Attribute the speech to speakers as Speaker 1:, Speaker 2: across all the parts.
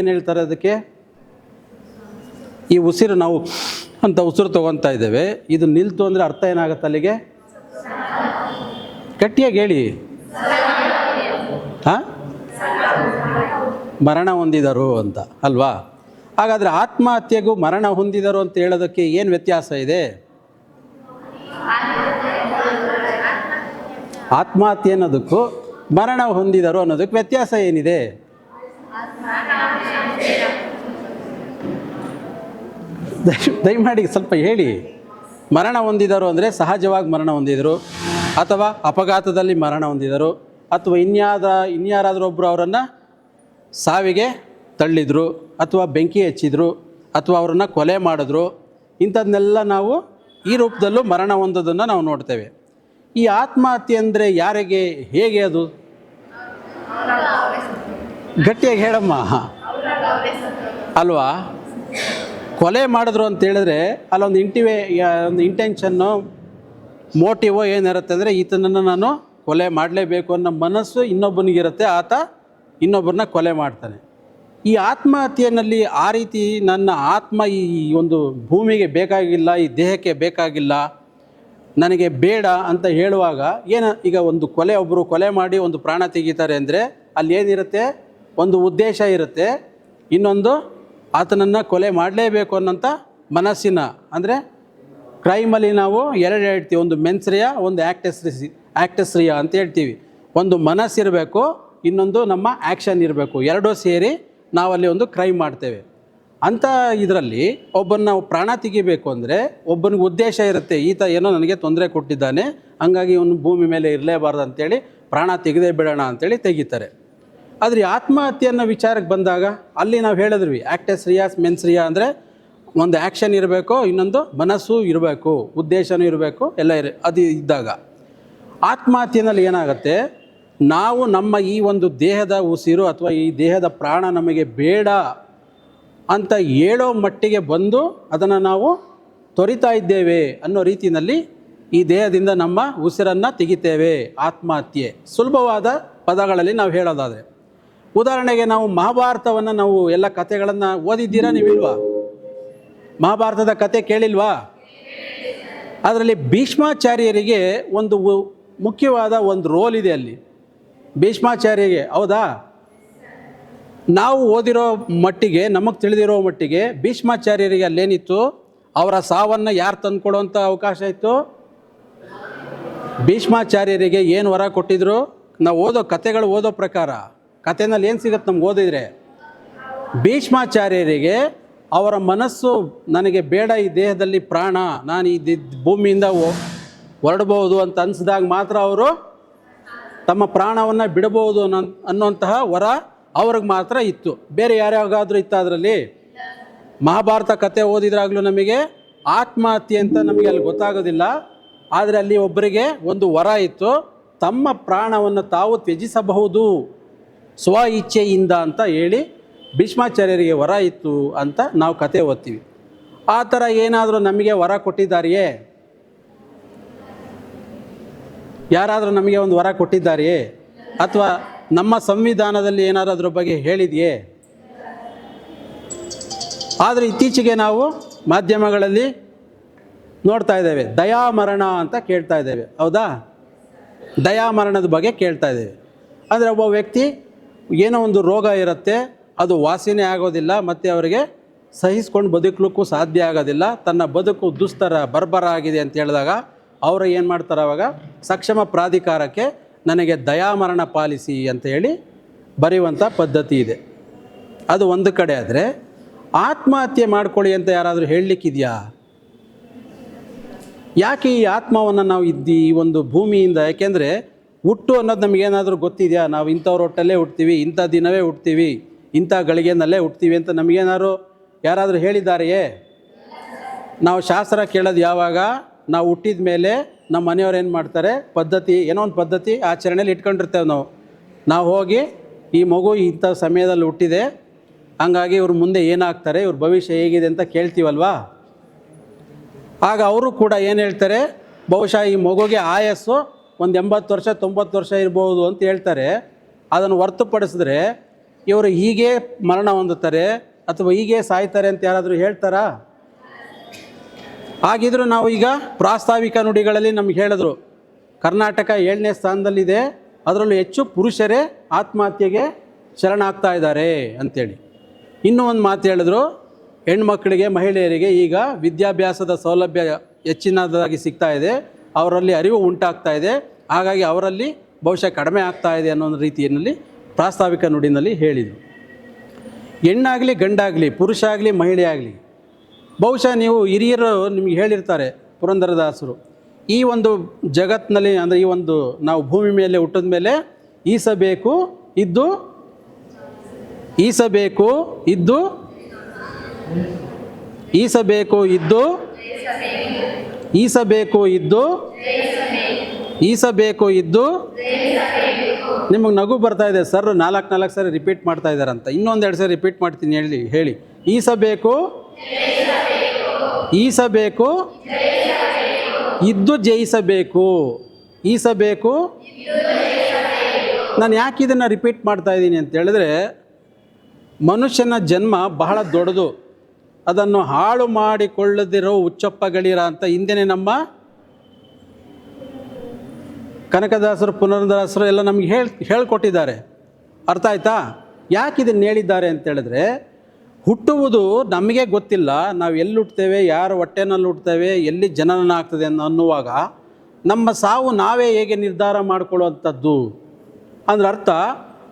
Speaker 1: ಏನು ಹೇಳ್ತಾರೆ ಅದಕ್ಕೆ? ಈ ಉಸಿರು ನಾವು ಅಂತ ಉಸಿರು ತೊಗೊತಾ ಇದ್ದೇವೆ. ಇದು ನಿಲ್ತು ಅಂದರೆ ಅರ್ಥ ಏನಾಗುತ್ತೆ ಅಲ್ಲಿಗೆ? ಗಟ್ಟಿಯಾಗಿ ಹೇಳಿ. ಹಾಂ? ಮರಣ ಹೊಂದಿದರು ಅಂತ, ಅಲ್ವಾ? ಹಾಗಾದರೆ ಆತ್ಮಹತ್ಯೆಗೂ ಮರಣ ಹೊಂದಿದರು ಅಂತ ಹೇಳೋದಕ್ಕೆ ಏನು ವ್ಯತ್ಯಾಸ ಇದೆ? ಆತ್ಮಹತ್ಯೆ ಅನ್ನೋದಕ್ಕೂ ಮರಣ ಹೊಂದಿದರು ಅನ್ನೋದಕ್ಕೆ ವ್ಯತ್ಯಾಸ ಏನಿದೆ? ದಯ- ದಯಮಾಡಿ ಸ್ವಲ್ಪ ಹೇಳಿ. ಮರಣ ಹೊಂದಿದರು ಅಂದರೆ ಸಹಜವಾಗಿ ಮರಣ ಹೊಂದಿದರು ಅಥವಾ ಅಪಘಾತದಲ್ಲಿ ಮರಣ ಹೊಂದಿದರು ಅಥವಾ ಇನ್ಯಾದ ಇನ್ಯಾರಾದರೂ ಒಬ್ಬರು ಅವರನ್ನು ಸಾವಿಗೆ ತಳ್ಳಿದ್ರು ಅಥವಾ ಬೆಂಕಿ ಹಚ್ಚಿದ್ರು ಅಥವಾ ಅವರನ್ನು ಕೊಲೆ ಮಾಡಿದ್ರು ಇಂಥದ್ದನ್ನೆಲ್ಲ ನಾವು ಈ ರೂಪದಲ್ಲೂ ಮರಣ ಹೊಂದೋದನ್ನು ನಾವು ನೋಡ್ತೇವೆ. ಈ ಆತ್ಮಹತ್ಯೆ ಅಂದರೆ ಯಾರಿಗೆ ಹೇಗೆ ಅದು? ಗಟ್ಟಿಯಾಗಿ ಹೇಳಮ್ಮ. ಅಲ್ವಾ? ಕೊಲೆ ಮಾಡಿದ್ರು ಅಂತ ಹೇಳಿದ್ರೆ ಅಲ್ಲೊಂದು ಇಂಟಿವೆ ಒಂದು ಇಂಟೆನ್ಷನ್ನು ಮೋಟಿವೋ ಏನಿರುತ್ತೆ ಅಂದರೆ ಈತನನ್ನು ನಾನು ಕೊಲೆ ಮಾಡಲೇಬೇಕು ಅನ್ನೋ ಮನಸ್ಸು ಇನ್ನೊಬ್ಬನಿಗಿರುತ್ತೆ, ಆತ ಇನ್ನೊಬ್ಬರನ್ನ ಕೊಲೆ ಮಾಡ್ತಾನೆ. ಈ ಆತ್ಮಹತ್ಯೆಯಲ್ಲಿ ಆ ರೀತಿ ನನ್ನ ಆತ್ಮ ಈ ಒಂದು ಭೂಮಿಗೆ ಬೇಕಾಗಿಲ್ಲ, ಈ ದೇಹಕ್ಕೆ ಬೇಕಾಗಿಲ್ಲ, ನನಗೆ ಬೇಡ ಅಂತ ಹೇಳುವಾಗ ಏನು, ಈಗ ಒಂದು ಕೊಲೆ ಒಬ್ಬರು ಕೊಲೆ ಮಾಡಿ ಒಂದು ಪ್ರಾಣ ತೆಗಿತಾರೆ ಅಂದರೆ ಅಲ್ಲಿ ಏನಿರುತ್ತೆ? ಒಂದು ಉದ್ದೇಶ ಇರುತ್ತೆ. ಇನ್ನೊಂದು ಆತನನ್ನು ಕೊಲೆ ಮಾಡಲೇಬೇಕು ಅನ್ನೋಂಥ ಮನಸ್ಸಿನ, ಅಂದರೆ ಕ್ರೈಮಲ್ಲಿ ನಾವು ಎರಡು ಹೇಳ್ತೀವಿ. ಒಂದು ಮೆನ್ಸ್ರಿಯ, ಒಂದು ಆ್ಯಕ್ಟಸ್ರಿ ಆ್ಯಕ್ಟಸ್ರಿಯ ಅಂತ ಹೇಳ್ತೀವಿ. ಒಂದು ಮನಸ್ಸಿರಬೇಕು ಇನ್ನೊಂದು ನಮ್ಮ ಆ್ಯಕ್ಷನ್ ಇರಬೇಕು. ಎರಡೂ ಸೇರಿ ನಾವಲ್ಲಿ ಒಂದು ಕ್ರೈಮ್ ಮಾಡ್ತೇವೆ. ಅಂಥ ಇದರಲ್ಲಿ ಒಬ್ಬನ ನಾವು ಪ್ರಾಣ ತೆಗಿಬೇಕು ಅಂದರೆ ಒಬ್ಬನಿಗೆ ಉದ್ದೇಶ ಇರುತ್ತೆ, ಈತ ಏನೋ ನನಗೆ ತೊಂದರೆ ಕೊಟ್ಟಿದ್ದಾನೆ, ಹಂಗಾಗಿ ಇವನು ಭೂಮಿ ಮೇಲೆ ಇರಲೇಬಾರ್ದು ಅಂತೇಳಿ ಪ್ರಾಣ ತೆಗೆದೇ ಬಿಡೋಣ ಅಂತೇಳಿ ತೆಗಿತಾರೆ. ಆದರೆ ಆತ್ಮಹತ್ಯೆ ಅನ್ನೋ ವಿಚಾರಕ್ಕೆ ಬಂದಾಗ ಅಲ್ಲಿ ನಾವು ಹೇಳಿದ್ವಿ ಆ್ಯಕ್ಟಸ್ ರಿಯಾಸ್ ಮೆನ್ಸ್ ರಿಯಾ ಅಂದರೆ ಒಂದು ಆ್ಯಕ್ಷನ್ ಇರಬೇಕು, ಇನ್ನೊಂದು ಮನಸ್ಸು ಇರಬೇಕು, ಉದ್ದೇಶನೂ ಇರಬೇಕು, ಎಲ್ಲ ಇರ, ಅದು ಇದ್ದಾಗ. ಆತ್ಮಹತ್ಯೆನಲ್ಲಿ ಏನಾಗುತ್ತೆ, ನಾವು ನಮ್ಮ ಈ ಒಂದು ದೇಹದ ಉಸಿರು ಅಥವಾ ಈ ದೇಹದ ಪ್ರಾಣ ನಮಗೆ ಬೇಡ ಅಂತ ಹೇಳೋ ಮಟ್ಟಿಗೆ ಬಂದು ಅದನ್ನು ನಾವು ತೊರಿತಾ ಇದ್ದೇವೆ ಅನ್ನೋ ರೀತಿಯಲ್ಲಿ ಈ ದೇಹದಿಂದ ನಮ್ಮ ಉಸಿರನ್ನು ತೆಗಿತೇವೆ. ಆತ್ಮಹತ್ಯೆ. ಸುಲಭವಾದ ಪದಗಳಲ್ಲಿ ನಾವು ಹೇಳೋದಾದರೆ. ಉದಾಹರಣೆಗೆ ನಾವು ಮಹಾಭಾರತವನ್ನು ನಾವು ಎಲ್ಲ ಕಥೆಗಳನ್ನು ಓದಿದ್ದೀರಾ ನೀವಿಲ್ವಾ? ಮಹಾಭಾರತದ ಕತೆ ಕೇಳಿಲ್ವಾ? ಅದರಲ್ಲಿ ಭೀಷ್ಮಾಚಾರ್ಯರಿಗೆ ಒಂದು ಮುಖ್ಯವಾದ ಒಂದು ರೋಲ್ ಇದೆ ಅಲ್ಲಿ. ಭೀಷ್ಮಾಚಾರ್ಯರಿಗೆ ಹೌದಾ? ನಾವು ಓದಿರೋ ಮಟ್ಟಿಗೆ, ನಮಗೆ ತಿಳಿದಿರೋ ಮಟ್ಟಿಗೆ ಭೀಷ್ಮಾಚಾರ್ಯರಿಗೆ ಅಲ್ಲೇನಿತ್ತು? ಅವರ ಸಾವನ್ನು ಯಾರು ತಂದುಕೊಡುವಂಥ ಅವಕಾಶ ಇತ್ತು? ಭೀಷ್ಮಾಚಾರ್ಯರಿಗೆ ಏನು ವರ ಕೊಟ್ಟಿದ್ರು? ನಾವು ಓದೋ ಕತೆಗಳು ಓದೋ ಪ್ರಕಾರ. ಕತೆನಲ್ಲಿ ಏನು ಸಿಗುತ್ತೆ ನಮ್ಗೆ ಓದಿದರೆ? ಭೀಷ್ಮಾಚಾರ್ಯರಿಗೆ ಅವರ ಮನಸ್ಸು ನನಗೆ ಬೇಡ, ಈ ದೇಹದಲ್ಲಿ ಪ್ರಾಣ, ನಾನು ಈ ಭೂಮಿಯಿಂದ ಹೊರಡಬಹುದು ಅಂತ ಅನಿಸಿದಾಗ ಮಾತ್ರ ಅವರು ತಮ್ಮ ಪ್ರಾಣವನ್ನು ಬಿಡಬಹುದು ಅನ್ನೋ, ಅನ್ನುವಂತಹ ವರ ಅವ್ರಿಗೆ ಮಾತ್ರ ಇತ್ತು. ಬೇರೆ ಯಾರ್ಯಾವಾಗಾದರೂ ಇತ್ತು ಅದರಲ್ಲಿ? ಮಹಾಭಾರತ ಕತೆ ಓದಿದ್ರಾಗಲೂ ನಮಗೆ ಆತ್ಮಹತ್ಯೆ ಅಂತ ನಮಗೆ ಅಲ್ಲಿ ಗೊತ್ತಾಗೋದಿಲ್ಲ. ಆದರೆ ಅಲ್ಲಿ ಒಬ್ಬರಿಗೆ ಒಂದು ವರ ಇತ್ತು. ತಮ್ಮ ಪ್ರಾಣವನ್ನು ತಾವು ತ್ಯಜಿಸಬಹುದು. ಸ್ವ ಇಚ್ಛೆಯಿಂದ ಅಂತ ಹೇಳಿ ಭೀಷ್ಮಾಚಾರ್ಯರಿಗೆ ವರ ಇತ್ತು ಅಂತ ನಾವು ಕತೆ ಓದ್ತೀವಿ. ಆ ಥರ ಏನಾದರೂ ನಮಗೆ ವರ ಕೊಟ್ಟಿದ್ದಾರೆಯೇ? ಯಾರಾದರೂ ನಮಗೆ ಒಂದು ವರ ಕೊಟ್ಟಿದ್ದಾರೆಯೇ? ಅಥವಾ ನಮ್ಮ ಸಂವಿಧಾನದಲ್ಲಿ ಏನಾದರೂ ಅದ್ರ ಬಗ್ಗೆ ಹೇಳಿದೆಯೇ? ಆದರೆ ಇತ್ತೀಚೆಗೆ ನಾವು ಮಾಧ್ಯಮಗಳಲ್ಲಿ ನೋಡ್ತಾ ಇದ್ದೇವೆ. ದಯಾಮರಣ ಅಂತ ಕೇಳ್ತಾ ಇದ್ದೇವೆ. ಹೌದಾ? ದಯಾಮರಣದ ಬಗ್ಗೆ ಕೇಳ್ತಾ ಇದ್ದೇವೆ. ಅಂದರೆ ಒಬ್ಬ ವ್ಯಕ್ತಿ ಏನೋ ಒಂದು ರೋಗ ಇರುತ್ತೆ, ಅದು ವಾಸಿನೇ ಆಗೋದಿಲ್ಲ, ಮತ್ತು ಅವರಿಗೆ ಸಹಿಸ್ಕೊಂಡು ಬದುಕಲಿಕ್ಕೂ ಸಾಧ್ಯ ಆಗೋದಿಲ್ಲ. ತನ್ನ ಬದುಕು ದುಸ್ತರ, ಬರ್ಬರ ಆಗಿದೆ ಅಂತ ಹೇಳಿದಾಗ ಅವರು ಏನು ಮಾಡ್ತಾರೆ ಅವಾಗ? ಸಕ್ಷಮ ಪ್ರಾಧಿಕಾರಕ್ಕೆ ನನಗೆ ದಯಾಮರಣ ಪಾಲಿಸಿ ಅಂತ ಹೇಳಿ ಬರೆಯುವಂಥ ಪದ್ಧತಿ ಇದೆ. ಅದು ಒಂದು ಕಡೆ ಆದರೆ, ಆತ್ಮಹತ್ಯೆ ಮಾಡ್ಕೊಳ್ಳಿ ಅಂತ ಯಾರಾದರೂ ಹೇಳಲಿಕ್ಕಿದೆಯಾ? ಯಾಕೆ ಈ ಆತ್ಮವನ್ನು ನಾವು ಇದ್ದಿ ಈ ಒಂದು ಭೂಮಿಯಿಂದ? ಯಾಕೆಂದರೆ ಹುಟ್ಟು ಅನ್ನೋದು ನಮಗೇನಾದರೂ ಗೊತ್ತಿದೆಯಾ? ನಾವು ಇಂಥವ್ರ ಹೊಟ್ಟಲ್ಲೇ ಹುಟ್ತೀವಿ, ಇಂಥ ದಿನವೇ ಹುಟ್ತೀವಿ, ಇಂಥ ಗಳಿಗೆನಲ್ಲೇ ಹುಟ್ತೀವಿ ಅಂತ ನಮಗೇನಾದ್ರು ಯಾರಾದರೂ ಹೇಳಿದ್ದಾರೆಯೇ? ನಾವು ಶಾಸ್ತ್ರ ಕೇಳೋದು ಯಾವಾಗ? ನಾವು ಹುಟ್ಟಿದ ಮೇಲೆ ನಮ್ಮ ಮನೆಯವ್ರು ಏನು ಮಾಡ್ತಾರೆ? ಪದ್ಧತಿ, ಏನೋ ಒಂದು ಪದ್ಧತಿ ಆಚರಣೆಯಲ್ಲಿ ಇಟ್ಕೊಂಡಿರ್ತೇವೆ ನಾವು. ನಾವು ಹೋಗಿ ಈ ಮಗು ಇಂಥ ಸಮಯದಲ್ಲಿ ಹುಟ್ಟಿದೆ, ಹಂಗಾಗಿ ಇವ್ರ ಮುಂದೆ ಏನಾಗ್ತಾರೆ, ಇವ್ರ ಭವಿಷ್ಯ ಹೇಗಿದೆ ಅಂತ ಕೇಳ್ತೀವಲ್ವಾ? ಆಗ ಅವರು ಕೂಡ ಏನು ಹೇಳ್ತಾರೆ? ಬಹುಶಃ ಈ ಮಗುಗೆ ಆಯಸ್ಸು ಒಂದು ಎಂಬತ್ತು ವರ್ಷ, ತೊಂಬತ್ತು ವರ್ಷ ಇರ್ಬೋದು ಅಂತ ಹೇಳ್ತಾರೆ. ಅದನ್ನು ಹೊರ್ತುಪಡಿಸಿದ್ರೆ ಇವರು ಹೀಗೆ ಮರಣ ಹೊಂದುತ್ತಾರೆ ಅಥವಾ ಹೀಗೆ ಸಾಯ್ತಾರೆ ಅಂತ ಯಾರಾದರೂ ಹೇಳ್ತಾರಾ? ಹಾಗಿದ್ರು ನಾವು ಈಗ ಪ್ರಾಸ್ತಾವಿಕ ನುಡಿಗಳಲ್ಲಿ ನಮ್ಗೆ ಹೇಳಿದ್ರು. ಕರ್ನಾಟಕ ಏಳನೇ ಸ್ಥಾನದಲ್ಲಿದೆ. ಅದರಲ್ಲೂ ಹೆಚ್ಚು ಪುರುಷರೇ ಆತ್ಮಹತ್ಯೆಗೆ ಶರಣಾಗ್ತಾ ಇದ್ದಾರೆ ಅಂತೇಳಿ. ಇನ್ನೂ ಒಂದು ಮಾತು ಹೇಳಿದ್ರು. ಹೆಣ್ಮಕ್ಳಿಗೆ ಮಹಿಳೆಯರಿಗೆ ಈಗ ವಿದ್ಯಾಭ್ಯಾಸದ ಸೌಲಭ್ಯ ಹೆಚ್ಚಿನದಾಗಿ ಸಿಗ್ತಾ ಇದೆ. ಅವರಲ್ಲಿ ಅರಿವು ಉಂಟಾಗ್ತಾ ಇದೆ. ಹಾಗಾಗಿ ಅವರಲ್ಲಿ ಬಹುಶಃ ಕಡಿಮೆ ಆಗ್ತಾ ಇದೆ ಅನ್ನೋ ಒಂದು ರೀತಿಯಲ್ಲಿ ಪ್ರಾಸ್ತಾವಿಕ ನುಡಿನಲ್ಲಿ ಹೇಳಿದರು. ಹೆಣ್ಣಾಗಲಿ ಗಂಡಾಗಲಿ ಪುರುಷ ಆಗಲಿ ಮಹಿಳೆ ಆಗಲಿ ಬಹುಶಃ ನೀವು ಹಿರಿಯರು ನಿಮಗೆ ಹೇಳಿರ್ತಾರೆ ಪುರಂದರದಾಸರು, ಈ ಒಂದು ಜಗತ್ತಿನಲ್ಲಿ ಅಂದರೆ ಈ ಒಂದು ನಾವು ಭೂಮಿ ಮೇಲೆ ಹುಟ್ಟಿದ ಮೇಲೆ ಈಸಬೇಕು ಇದ್ದು ಈಸಬೇಕು ಇದ್ದು ಈಸಬೇಕು ಇದ್ದು ಈಸಬೇಕು ಇದ್ದು ಈಸಬೇಕು ಇದ್ದು ನಿಮಗೆ ನಗು ಬರ್ತಾ ಇದೆ. ಸರ್, ನಾಲ್ಕು ನಾಲ್ಕು ಸರಿ ರಿಪೀಟ್ ಮಾಡ್ತಾ ಇದ್ದಾರಂತ. ಇನ್ನೊಂದೆರಡು ಸರಿ ರಿಪೀಟ್ ಮಾಡ್ತೀನಿ ಹೇಳಿ ಹೇಳಿ. ಈಸಬೇಕು ಈಸಬೇಕು ಇದ್ದು ಜಯಿಸಬೇಕು. ಈಸಬೇಕು ನಾನು ಯಾಕೆ ಇದನ್ನು ರಿಪೀಟ್ ಮಾಡ್ತಾ ಇದ್ದೀನಿ ಅಂತ ಹೇಳಿದ್ರೆ ಮನುಷ್ಯನ ಜನ್ಮ ಬಹಳ ದೊಡ್ಡದು. ಅದನ್ನು ಹಾಳು ಮಾಡಿಕೊಳ್ಳದಿರೋ ಉಚ್ಚಪ್ಪಗಳಿರ ಅಂತ ಹಿಂದೆನೇ ನಮ್ಮ ಕನಕದಾಸರು ಪುನರ್ದಾಸರು ಎಲ್ಲ ನಮಗೆ ಹೇಳಿ, ಹೇಳ್ಕೊಟ್ಟಿದ್ದಾರೆ. ಅರ್ಥ ಆಯ್ತಾ? ಯಾಕೆ ಇದನ್ನು ಹೇಳಿದ್ದಾರೆ ಅಂತ ಹೇಳಿದ್ರೆ, ಹುಟ್ಟುವುದು ನಮಗೆ ಗೊತ್ತಿಲ್ಲ. ನಾವು ಎಲ್ಲಿ ಹುಟ್ತೇವೆ ಯಾರು ಹೊಟ್ಟೆನಲ್ಲಿ ಹುಟ್ತೇವೆ ಎಲ್ಲಿ ಜನನ ಆಗ್ತದೆ ಅನ್ನೋ ಅನ್ನುವಾಗ ನಮ್ಮ ಸಾವು ನಾವೇ ಹೇಗೆ ನಿರ್ಧಾರ ಮಾಡಿಕೊಳ್ಳುವಂಥದ್ದು? ಅಂದ್ರೆ ಅರ್ಥ,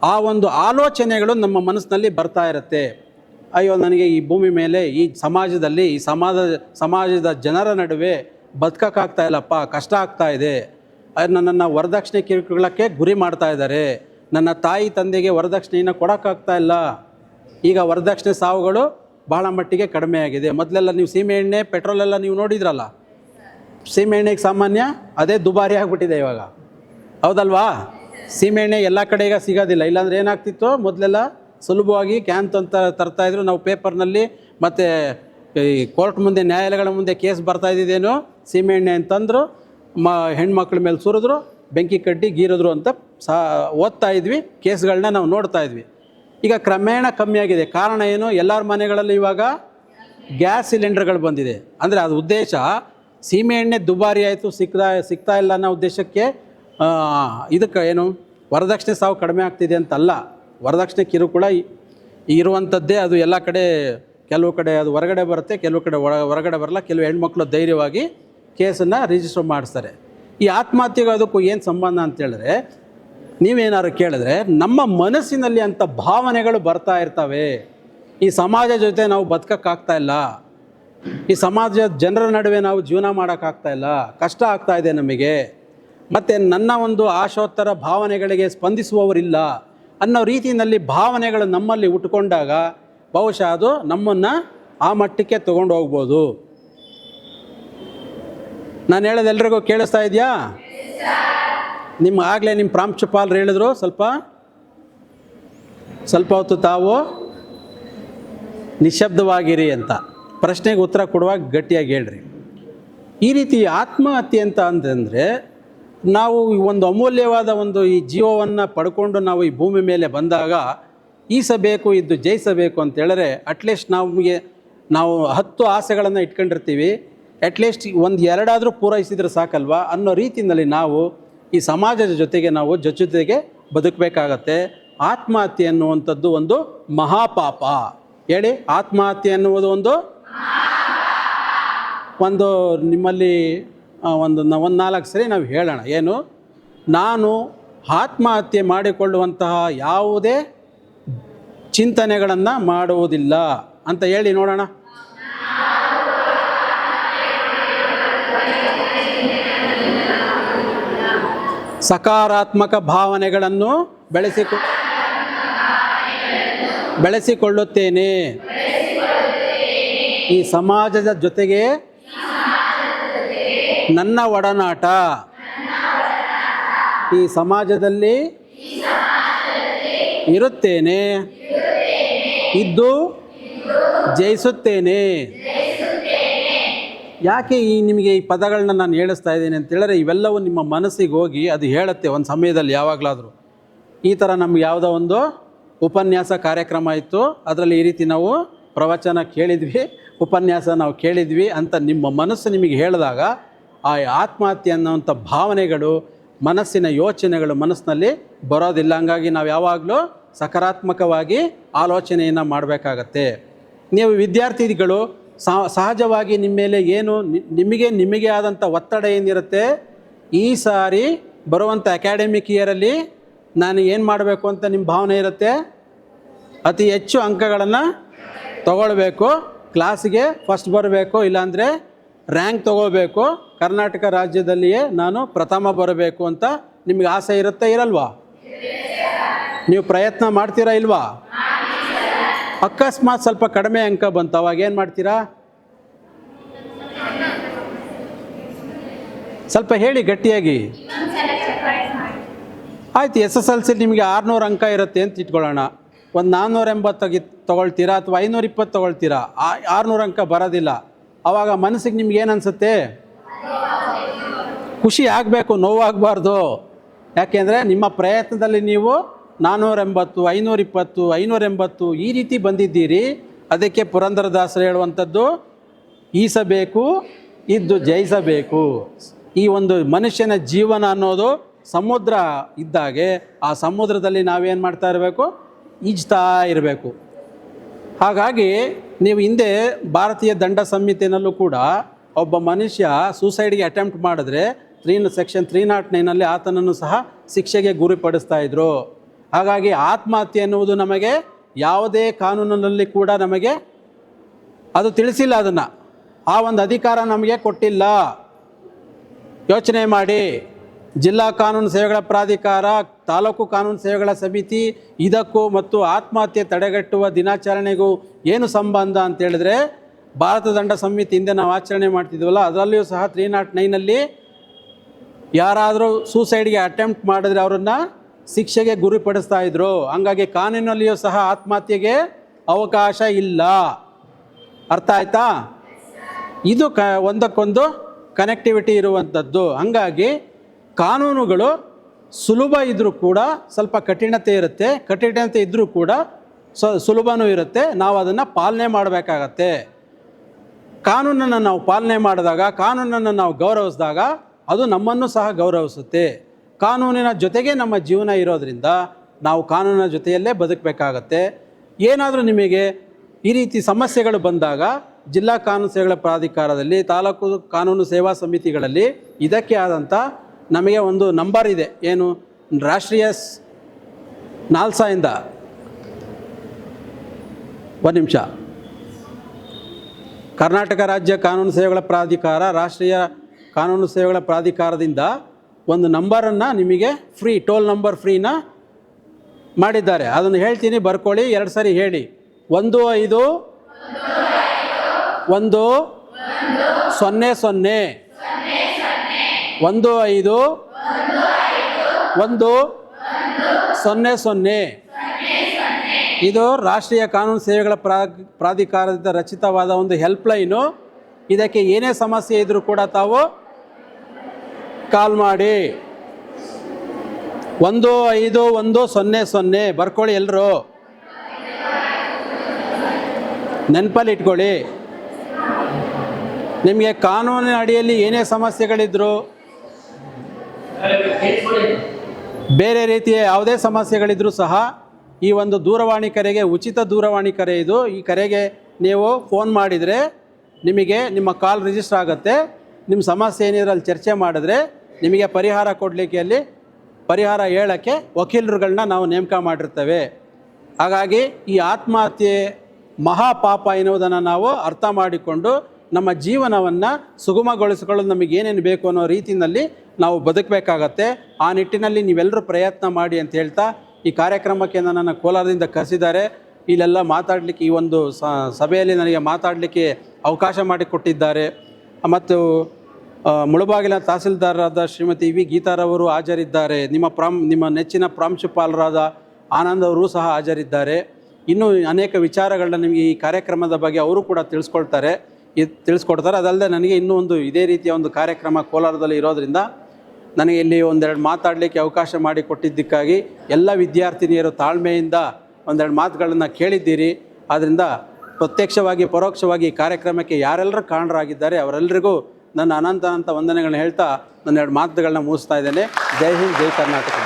Speaker 1: ಆ ಒಂದು ಆಲೋಚನೆಗಳು ನಮ್ಮ ಮನಸ್ಸಿನಲ್ಲಿ ಬರ್ತಾ ಇರುತ್ತೆ. ಅಯ್ಯೋ, ನನಗೆ ಈ ಭೂಮಿ ಮೇಲೆ ಈ ಸಮಾಜದಲ್ಲಿ ಈ ಸಮಾಜ, ಸಮಾಜದ ಜನರ ನಡುವೆ ಬದುಕಕ್ಕಾಗ್ತಾ ಇಲ್ಲಪ್ಪ, ಕಷ್ಟ ಆಗ್ತಾ ಇದೆ. ನನ್ನನ್ನು ವರದಕ್ಷಿಣೆ ಕಿರುಕುಳಕ್ಕೆ ಗುರಿ ಮಾಡ್ತಾ ಇದ್ದಾರೆ. ನನ್ನ ತಾಯಿ ತಂದೆಗೆ ವರದಕ್ಷಿಣೆಯನ್ನು ಕೊಡೋಕ್ಕಾಗ್ತಾ ಇಲ್ಲ. ಈಗ ವರದಕ್ಷಿಣೆ ಸಾವುಗಳು ಬಹಳ ಮಟ್ಟಿಗೆ ಕಡಿಮೆ ಆಗಿದೆ. ಮೊದಲೆಲ್ಲ ನೀವು ಸೀಮೆ ಎಣ್ಣೆ ಪೆಟ್ರೋಲೆಲ್ಲ ನೀವು ನೋಡಿದ್ರಲ್ಲ? ಸೀಮೆ ಎಣ್ಣೆಗೆ ಸಾಮಾನ್ಯ ಅದೇ ದುಬಾರಿ ಆಗಿಬಿಟ್ಟಿದೆ ಇವಾಗ. ಹೌದಲ್ವಾ? ಸೀಮೆಎಣ್ಣೆ ಎಲ್ಲ ಕಡೆ ಈಗ ಸಿಗೋದಿಲ್ಲ. ಇಲ್ಲಾಂದ್ರೆ ಏನಾಗ್ತಿತ್ತು? ಮೊದಲೆಲ್ಲ ಸುಲಭವಾಗಿ ಕ್ಯಾನ್ ತಂತ, ತರ್ತಾ ಇದ್ರು. ನಾವು ಪೇಪರ್ನಲ್ಲಿ ಮತ್ತು ಈ ಕೋರ್ಟ್ ಮುಂದೆ, ನ್ಯಾಯಾಲಯಗಳ ಮುಂದೆ ಕೇಸ್ ಬರ್ತಾ ಇದ್ದಿದ್ದೇನು ಸೀಮೆಎಣ್ಣೆ ಅಂತಂದರು ಮ, ಹೆಣ್ಮಕ್ಳ ಮೇಲೆ ಸುರಿದ್ರು, ಬೆಂಕಿ ಕಡ್ಡಿ ಗೀರಿದ್ರು ಅಂತ ಸಾ, ಓದ್ತಾ ಇದ್ವಿ. ಕೇಸ್ಗಳನ್ನ ನಾವು ನೋಡ್ತಾ ಇದ್ವಿ. ಈಗ ಕ್ರಮೇಣ ಕಮ್ಮಿಯಾಗಿದೆ ಕಾರಣ ಏನು? ಎಲ್ಲರ ಮನೆಗಳಲ್ಲಿ ಇವಾಗ ಗ್ಯಾಸ್ ಸಿಲಿಂಡರ್ಗಳು ಬಂದಿದೆ. ಅಂದರೆ ಅದು ಉದ್ದೇಶ. ಸೀಮೆ ಎಣ್ಣೆ ದುಬಾರಿ ಆಯಿತು, ಸಿಕ್ತಾ ಸಿಗ್ತಾ ಇಲ್ಲ ಅನ್ನೋ ಉದ್ದೇಶಕ್ಕೆ ಇದಕ್ಕೆ ಏನು ವರದಕ್ಷಿಣೆ ಸಾವು ಕಡಿಮೆ ಆಗ್ತಿದೆ ಅಂತಲ್ಲ. ವರದಕ್ಷಿಣೆ ಕಿರುಕುಳ ಇರುವಂಥದ್ದೇ ಅದು ಎಲ್ಲ ಕಡೆ ಕೆಲವು ಕಡೆ ಅದು ಹೊರಗಡೆ ಬರುತ್ತೆ, ಕೆಲವು ಕಡೆ ಒಳ ಹೊರಗಡೆ ಬರಲ್ಲ, ಕೆಲವು ಹೆಣ್ಮಕ್ಳು ಧೈರ್ಯವಾಗಿ ಕೇಸನ್ನು ರಿಜಿಸ್ಟರ್ ಮಾಡಿಸ್ತಾರೆ. ಈ ಆತ್ಮಹತ್ಯೆಗೆ ಅದಕ್ಕೂ ಏನು ಸಂಬಂಧ ಅಂತೇಳಿದ್ರೆ ನೀವೇನಾದ್ರು ಕೇಳಿದ್ರೆ ನಮ್ಮ ಮನಸ್ಸಿನಲ್ಲಿ ಅಂಥ ಭಾವನೆಗಳು ಬರ್ತಾ ಇರ್ತವೆ. ಈ ಸಮಾಜ ಜೊತೆ ನಾವು ಬದುಕೋಕ್ಕಾಗ್ತಾ ಇಲ್ಲ. ಈ ಸಮಾಜ ಜನರ ನಡುವೆ ನಾವು ಜೀವನ ಮಾಡೋಕ್ಕಾಗ್ತಾ ಇಲ್ಲ. ಕಷ್ಟ ಆಗ್ತಾ ಇದೆ ನಮಗೆ. ಮತ್ತು ನನ್ನ ಒಂದು ಆಶೋತ್ತರ ಭಾವನೆಗಳಿಗೆ ಸ್ಪಂದಿಸುವವರಿಲ್ಲ. ಅನ್ನೋ ರೀತಿಯಲ್ಲಿ ಭಾವನೆಗಳು ನಮ್ಮಲ್ಲಿ ಉಟ್ಕೊಂಡಾಗ ಬಹುಶಃ ಅದು ನಮ್ಮನ್ನು ಆ ಮಟ್ಟಕ್ಕೆ ತೊಗೊಂಡು ಹೋಗ್ಬೋದು. ನಾನು ಹೇಳೋದು ಎಲ್ರಿಗೂ ಕೇಳಿಸ್ತಾ ಇದೆಯಾ? ನಿಮ್ಮ ಆಗಲೇ ನಿಮ್ಮ ಪ್ರಾಂಶುಪಾಲರು ಹೇಳಿದ್ರು, ಸ್ವಲ್ಪ ಸ್ವಲ್ಪ ಹೊತ್ತು ತಾವು ನಿಶಬ್ದವಾಗಿರಿ ಅಂತ. ಪ್ರಶ್ನೆಗೆ ಉತ್ತರ ಕೊಡುವಾಗ ಗಟ್ಟಿಯಾಗಿ ಹೇಳ್ರಿ. ಈ ರೀತಿ ಆತ್ಮಹತ್ಯೆ ಅಂತ ಅಂತಂದರೆ ನಾವು ಒಂದು ಅಮೂಲ್ಯವಾದ ಒಂದು ಈ ಜೀವವನ್ನು ಪಡ್ಕೊಂಡು ನಾವು ಈ ಭೂಮಿ ಮೇಲೆ ಬಂದಾಗ ಈಸಬೇಕು ಇದ್ದು ಜಯಿಸಬೇಕು ಅಂತ ಹೇಳಿದ್ರೆ ಅಟ್ಲೀಸ್ಟ್ ನಮಗೆ ನಾವು ಹತ್ತು ಆಸೆಗಳನ್ನು ಇಟ್ಕೊಂಡಿರ್ತೀವಿ. ಅಟ್ಲೀಸ್ಟ್ ಒಂದು ಎರಡಾದರೂ ಪೂರೈಸಿದ್ರೆ ಸಾಕಲ್ವಾ ಅನ್ನೋ ರೀತಿಯಲ್ಲಿ ನಾವು ಈ ಸಮಾಜದ ಜೊತೆಗೆ ನಾವು ಜೊತೆಗೆ ಬದುಕಬೇಕಾಗತ್ತೆ. ಆತ್ಮಹತ್ಯೆ ಅನ್ನುವಂಥದ್ದು ಒಂದು ಮಹಾಪಾಪ. ಹೇಳಿ, ಆತ್ಮಹತ್ಯೆ ಅನ್ನುವುದು ಒಂದು? ಒಂದು ನಿಮ್ಮಲ್ಲಿ ಒಂದು ಒಂದು ನಾಲ್ಕು ಸರಿ ನಾವು ಹೇಳೋಣ. ಏನು? ನಾನು ಆತ್ಮಹತ್ಯೆ ಮಾಡಿಕೊಳ್ಳುವಂತಹ ಯಾವುದೇ ಚಿಂತನೆಗಳನ್ನು ಮಾಡುವುದಿಲ್ಲ ಅಂತ ಹೇಳಿ ನೋಡೋಣ. ಸಕಾರಾತ್ಮಕ ಭಾವನೆಗಳನ್ನು ಬೆಳೆಸಿಕೊ, ಬೆಳೆಸಿಕೊಳ್ಳುತ್ತೇನೆ. ಈ ಸಮಾಜದ ಜೊತೆಗೆ ನನ್ನ ಒಡನಾಟ. ಈ ಸಮಾಜದಲ್ಲಿ ಇರುತ್ತೇನೆ. ಇದ್ದು ಜಯಿಸುತ್ತೇನೆ. ಯಾಕೆ ಈ ನಿಮಗೆ ಈ ಪದಗಳನ್ನ ನಾನು ಹೇಳಿಸ್ತಾ ಇದ್ದೀನಿ ಅಂತ ಹೇಳಿದ್ರೆ ಇವೆಲ್ಲವೂ ನಿಮ್ಮ ಮನಸ್ಸಿಗೆ ಹೋಗಿ ಅದು ಹೇಳುತ್ತೆ ಒಂದು ಸಮಯದಲ್ಲಿ ಯಾವಾಗಲಾದರೂ. ಈ ಥರ ನಮ್ಗೆ ಯಾವುದೋ ಒಂದು ಉಪನ್ಯಾಸ ಕಾರ್ಯಕ್ರಮ ಇತ್ತು. ಅದರಲ್ಲಿ ಈ ರೀತಿ ನಾವು ಪ್ರವಚನ ಕೇಳಿದ್ವಿ, ಉಪನ್ಯಾಸ ನಾವು ಕೇಳಿದ್ವಿ ಅಂತ ನಿಮ್ಮ ಮನಸ್ಸು ನಿಮಗೆ ಹೇಳಿದಾಗ ಆ ಆತ್ಮಹತ್ಯೆ ಅನ್ನೋವಂಥ ಭಾವನೆಗಳು, ಮನಸ್ಸಿನ ಯೋಚನೆಗಳು ಮನಸ್ಸಿನಲ್ಲಿ ಬರೋದಿಲ್ಲ. ಹಂಗಾಗಿ ನಾವು ಯಾವಾಗಲೂ ಸಕಾರಾತ್ಮಕವಾಗಿ ಆಲೋಚನೆಯನ್ನು ಮಾಡಬೇಕಾಗತ್ತೆ. ನೀವು ವಿದ್ಯಾರ್ಥಿಗಳು ಸಹ- ಸಹಜವಾಗಿ ನಿಮ್ಮ ಮೇಲೆ ಏನು ನಿಮಗೆ ನಿಮಗೆ ಆದಂಥ ಒತ್ತಡ ಏನಿರುತ್ತೆ? ಈ ಸಾರಿ ಬರುವಂಥ ಅಕಾಡೆಮಿಕ್ ಇಯರಲ್ಲಿ ನಾನು ಏನು ಮಾಡಬೇಕು ಅಂತ ನಿಮ್ಮ ಭಾವನೆ ಇರುತ್ತೆ? ಅತಿ ಹೆಚ್ಚು ಅಂಕಗಳನ್ನು ತಗೊಳ್ಬೇಕು. ಕ್ಲಾಸಿಗೆ ಫಸ್ಟ್ ಬರಬೇಕು. ಇಲ್ಲಾಂದರೆ ರ್ಯಾಂಕ್ ತಗೋಬೇಕು. ಕರ್ನಾಟಕ ರಾಜ್ಯದಲ್ಲಿಯೇ ನಾನು ಪ್ರಥಮ ಬರಬೇಕು ಅಂತ ನಿಮಗೆ ಆಸೆ ಇರುತ್ತೆ ಇರಲ್ವಾ? ನೀವು ಪ್ರಯತ್ನ ಮಾಡ್ತೀರಾ ಇಲ್ವಾ? ಅಕಸ್ಮಾತ್ ಸ್ವಲ್ಪ ಕಡಿಮೆ ಅಂಕ ಬಂತು. ಅವಾಗ ಏನು ಮಾಡ್ತೀರಾ? ಸ್ವಲ್ಪ ಹೇಳಿ ಗಟ್ಟಿಯಾಗಿ. ಆಯ್ತು ಎಸ್ ಎಸ್ ಎಲ್ ಸಿ ನಿಮಗೆ ಆರುನೂರು ಅಂಕ ಇರುತ್ತೆ ಅಂತ ಇಟ್ಕೊಳ್ಳೋಣ. ಒಂದು ನಾನ್ನೂರ ಎಂಬತ್ತಾಗಿ ತೊಗೊಳ್ತೀರಾ ಅಥವಾ ಐನೂರ ಇಪ್ಪತ್ತು ತೊಗೊಳ್ತೀರಾ ಆರುನೂರು ಅಂಕ ಬರೋದಿಲ್ಲ. ಆವಾಗ ಮನಸ್ಸಿಗೆ ನಿಮ್ಗೆ ಏನು ಅನಿಸುತ್ತೆ? ಖುಷಿ ಆಗಬೇಕು, ನೋವಾಗಬಾರ್ದು. ಯಾಕೆಂದರೆ ನಿಮ್ಮ ಪ್ರಯತ್ನದಲ್ಲಿ ನೀವು ನಾನ್ನೂರ ಎಂಬತ್ತು ಐನೂರ ಇಪ್ಪತ್ತು ಐನೂರ ಎಂಬತ್ತು ಈ ರೀತಿ ಬಂದಿದ್ದೀರಿ. ಅದಕ್ಕೆ ಪುರಂದರದಾಸರು ಹೇಳುವಂಥದ್ದು, ಈಸಬೇಕು, ಇದ್ದು ಜಯಿಸಬೇಕು. ಈ ಒಂದು ಮನುಷ್ಯನ ಜೀವನ ಅನ್ನೋದು ಸಮುದ್ರ ಇದ್ದಾಗೆ, ಆ ಸಮುದ್ರದಲ್ಲಿ ನಾವೇನು ಮಾಡ್ತಾ ಇರಬೇಕು? ಈಜ್ತಾ ಇರಬೇಕು. ಹಾಗಾಗಿ ನೀವು ಹಿಂದೆ ಭಾರತೀಯ ದಂಡ ಸಂಹಿತೆಯಲ್ಲೂ ಕೂಡ ಒಬ್ಬ ಮನುಷ್ಯ ಸೂಸೈಡ್ಗೆ ಅಟೆಂಪ್ಟ್ ಮಾಡಿದ್ರೆ ತ್ರೀ ಸೆಕ್ಷನ್ ತ್ರೀ ನಾಟ್ ನೈನಲ್ಲಿ ಆತನನ್ನು ಸಹ ಶಿಕ್ಷೆಗೆ ಗುರಿಪಡಿಸ್ತಾ ಇದ್ರು. ಹಾಗಾಗಿ ಆತ್ಮಹತ್ಯೆ ಎನ್ನುವುದು ನಮಗೆ ಯಾವುದೇ ಕಾನೂನಿನಲ್ಲಿ ಕೂಡ ನಮಗೆ ಅದು ತಿಳಿಸಿಲ್ಲ ಅದನ್ನು. ಆ ಒಂದು ಅಧಿಕಾರ ನಮಗೆ ಕೊಟ್ಟಿಲ್ಲ. ಯೋಚನೆ ಮಾಡಿ. ಜಿಲ್ಲಾ ಕಾನೂನು ಸೇವೆಗಳ ಪ್ರಾಧಿಕಾರ, ತಾಲೂಕು ಕಾನೂನು ಸೇವೆಗಳ ಸಮಿತಿ ಇದಕ್ಕೂ ಮತ್ತು ಆತ್ಮಹತ್ಯೆ ತಡೆಗಟ್ಟುವ ದಿನಾಚರಣೆಗೂ ಏನು ಸಂಬಂಧ ಅಂತ ಹೇಳಿದ್ರೆ ಭಾರತ ದಂಡ ಸಂಹಿತೆ ಹಿಂದೆ ನಾವು ಆಚರಣೆ ಮಾಡ್ತಿದ್ವಲ್ಲ, ಅದರಲ್ಲಿಯೂ ಸಹ ತ್ರೀ ನಾಟ್ ನೈನಲ್ಲಿ ಯಾರಾದರೂ ಸೂಸೈಡ್ಗೆ ಅಟೆಂಪ್ಟ್ ಮಾಡಿದ್ರೆ ಅವರನ್ನು ಶಿಕ್ಷೆಗೆ ಗುರಿಪಡಿಸ್ತಾ ಇದ್ರು. ಹಂಗಾಗಿ ಕಾನೂನಲ್ಲಿಯೂ ಸಹ ಆತ್ಮಹತ್ಯೆಗೆ ಅವಕಾಶ ಇಲ್ಲ. ಅರ್ಥ ಆಯ್ತಾ? ಇದು ಕ, ಒಂದಕ್ಕೊಂದು ಕನೆಕ್ಟಿವಿಟಿ ಇರುವಂಥದ್ದು ಹಂಗಾಗಿ ಕಾನೂನುಗಳು ಸುಲಭ ಇದ್ದರೂ ಕೂಡ ಸ್ವಲ್ಪ ಕಠಿಣತೆ ಇರುತ್ತೆ. ಕಠಿಣತೆ ಇದ್ದರೂ ಕೂಡ ಸ, ಸುಲಭನೂ ಇರುತ್ತೆ. ನಾವು ಅದನ್ನು ಪಾಲನೆ ಮಾಡಬೇಕಾಗತ್ತೆ. ಕಾನೂನನ್ನು ನಾವು ಪಾಲನೆ ಮಾಡಿದಾಗ, ಕಾನೂನನ್ನು ನಾವು ಗೌರವಿಸಿದಾಗ ಅದು ನಮ್ಮನ್ನು ಸಹ ಗೌರವಿಸುತ್ತೆ. ಕಾನೂನಿನ ಜೊತೆಗೆ ನಮ್ಮ ಜೀವನ ಇರೋದರಿಂದ ನಾವು ಕಾನೂನಿನ ಜೊತೆಯಲ್ಲೇ ಬದುಕಬೇಕಾಗತ್ತೆ. ಏನಾದರೂ ನಿಮಗೆ ಈ ರೀತಿ ಸಮಸ್ಯೆಗಳು ಬಂದಾಗ ಜಿಲ್ಲಾ ಕಾನೂನು ಸೇವೆಗಳ ಪ್ರಾಧಿಕಾರದಲ್ಲಿ, ತಾಲೂಕು ಕಾನೂನು ಸೇವಾ ಸಮಿತಿಗಳಲ್ಲಿ ಇದಕ್ಕೆ ಆದಂಥ ನಮಗೆ ಒಂದು ನಂಬರ್ ಇದೆ. ಏನು? ರಾಷ್ಟ್ರೀಯ ನಾಲ್ಸಾಯಿಂದ. ಒಂದು ನಿಮಿಷ. ಕರ್ನಾಟಕ ರಾಜ್ಯ ಕಾನೂನು ಸೇವೆಗಳ ಪ್ರಾಧಿಕಾರ, ರಾಷ್ಟ್ರೀಯ ಕಾನೂನು ಸೇವೆಗಳ ಪ್ರಾಧಿಕಾರದಿಂದ ಒಂದು ನಂಬರನ್ನು ನಿಮಗೆ ಫ್ರೀ, ಟೋಲ್ ನಂಬರ್ ಫ್ರೀನ ಮಾಡಿದ್ದಾರೆ. ಅದನ್ನು ಹೇಳ್ತೀನಿ, ಬರ್ಕೊಳ್ಳಿ, ಎರಡು ಸರಿ ಹೇಳಿ. ಒಂದು ಐದು ಒಂದು, ಸೊನ್ನೆ ಸೊನ್ನೆ. ಒಂದು ಐದು. ಒಂದು. ಸೊನ್ನೆ ಸೊನ್ನೆ. ಇದು ರಾಷ್ಟ್ರೀಯ ಕಾನೂನು ಸೇವೆಗಳ ಪ್ರಾ ಪ್ರಾಧಿಕಾರದಿಂದ ರಚಿತವಾದ ಒಂದು ಹೆಲ್ಪ್ಲೈನು. ಇದಕ್ಕೆ ಏನೇ ಸಮಸ್ಯೆ ಇದ್ದರೂ ಕೂಡ ತಾವು ಕಾಲ್ ಮಾಡಿ. ಒಂದು ಐದು, ಒಂದು ಸೊನ್ನೆ ಸೊನ್ನೆ. ಬರ್ಕೊಳ್ಳಿ ಎಲ್ಲರೂ ನೆನಪಲ್ಲಿ ಇಟ್ಕೊಳ್ಳಿ. ನಿಮಗೆ ಕಾನೂನಿನ ಅಡಿಯಲ್ಲಿ ಏನೇ ಸಮಸ್ಯೆಗಳಿದ್ರು ಬೇರೆ ರೀತಿಯ ಯಾವುದೇ ಸಮಸ್ಯೆಗಳಿದ್ರೂ ಸಹ ಈ ಒಂದು ದೂರವಾಣಿ ಕರೆಗೆ, ಉಚಿತ ದೂರವಾಣಿ ಕರೆ ಇದು. ಈ ಕರೆಗೆ ನೀವು ಫೋನ್ ಮಾಡಿದರೆ ನಿಮಗೆ ನಿಮ್ಮ ಕಾಲ್ ರಿಜಿಸ್ಟರ್ ಆಗುತ್ತೆ. ನಿಮ್ಮ ಸಮಸ್ಯೆ ಏನಿದ್ರೆ ಅಲ್ಲಿ ಚರ್ಚೆ ಮಾಡಿದ್ರೆ ನಿಮಗೆ ಪರಿಹಾರ ಕೊಡಲಿಕ್ಕೆ ಅಲ್ಲಿ ಪರಿಹಾರ ಹೇಳೋಕ್ಕೆ ವಕೀಲರುಗಳನ್ನ ನಾವು ನೇಮಕ ಮಾಡಿರ್ತೇವೆ. ಹಾಗಾಗಿ ಈ ಆತ್ಮಹತ್ಯೆ ಮಹಾಪಾಪ ಎನ್ನುವುದನ್ನು ನಾವು ಅರ್ಥ ಮಾಡಿಕೊಂಡು ನಮ್ಮ ಜೀವನವನ್ನು ಸುಗಮಗೊಳಿಸಿಕೊಳ್ಳಲು ನಮಗೆ ಏನೇನು ಬೇಕು ಅನ್ನೋ ರೀತಿಯಲ್ಲಿ ನಾವು ಬದುಕಬೇಕಾಗತ್ತೆ. ಆ ನಿಟ್ಟಿನಲ್ಲಿ ನೀವೆಲ್ಲರೂ ಪ್ರಯತ್ನ ಮಾಡಿ ಅಂತ ಹೇಳ್ತಾ ಈ ಕಾರ್ಯಕ್ರಮಕ್ಕೆ ನನ್ನನ್ನು ಕೋಲಾರದಿಂದ ಕರೆಸಿದ್ದಾರೆ. ಇಲ್ಲೆಲ್ಲ ಮಾತಾಡಲಿಕ್ಕೆ ಈ ಒಂದು ಸಭೆಯಲ್ಲಿ ನನಗೆ ಮಾತಾಡಲಿಕ್ಕೆ ಅವಕಾಶ ಮಾಡಿಕೊಟ್ಟಿದ್ದಾರೆ. ಮತ್ತು ಮುಳುಬಾಗಿಲ ತಹಸೀಲ್ದಾರರಾದ ಶ್ರೀಮತಿ ವಿ. ಗೀತಾರವರು ಹಾಜರಿದ್ದಾರೆ. ನಿಮ್ಮ ಪ್ರಾಮ್ ನಿಮ್ಮ ನೆಚ್ಚಿನ ಪ್ರಾಂಶುಪಾಲರಾದ ಆನಂದ್ ಅವರು ಸಹ ಹಾಜರಿದ್ದಾರೆ. ಇನ್ನೂ ಅನೇಕ ವಿಚಾರಗಳನ್ನ ನಿಮಗೆ ಈ ಕಾರ್ಯಕ್ರಮದ ಬಗ್ಗೆ ಅವರು ಕೂಡ ತಿಳಿಸ್ಕೊಳ್ತಾರೆ. ಇದು ತಿಳಿಸ್ಕೊಡ್ತಾರೆ. ಅದಲ್ಲದೆ ನನಗೆ ಇನ್ನೂ ಒಂದು ಇದೇ ರೀತಿಯ ಒಂದು ಕಾರ್ಯಕ್ರಮ ಕೋಲಾರದಲ್ಲಿ ಇರೋದರಿಂದ ನನಗೆ ಇಲ್ಲಿ ಒಂದೆರಡು ಮಾತಾಡಲಿಕ್ಕೆ ಅವಕಾಶ ಮಾಡಿಕೊಟ್ಟಿದ್ದಕ್ಕಾಗಿ ಎಲ್ಲ ವಿದ್ಯಾರ್ಥಿನಿಯರು ತಾಳ್ಮೆಯಿಂದ ಒಂದೆರಡು ಮಾತುಗಳನ್ನು ಕೇಳಿದ್ದೀರಿ. ಆದ್ದರಿಂದ ಪ್ರತ್ಯಕ್ಷವಾಗಿ, ಪರೋಕ್ಷವಾಗಿ ಈ ಕಾರ್ಯಕ್ರಮಕ್ಕೆ ಯಾರೆಲ್ಲರೂ ಕಾರಣರಾಗಿದ್ದಾರೆ. ಅವರೆಲ್ಲರಿಗೂ ನನ್ನ ಅನಂತ ಅನಂತ ವಂದನೆಗಳನ್ನ ಹೇಳ್ತಾ ನನ್ನ ಎರಡು ಮಾತುಗಳನ್ನ ಮುಗಿಸ್ತಾ ಇದ್ದೇನೆ. ಜೈ ಹಿಂದ್, ಜೈ ಕರ್ನಾಟಕ.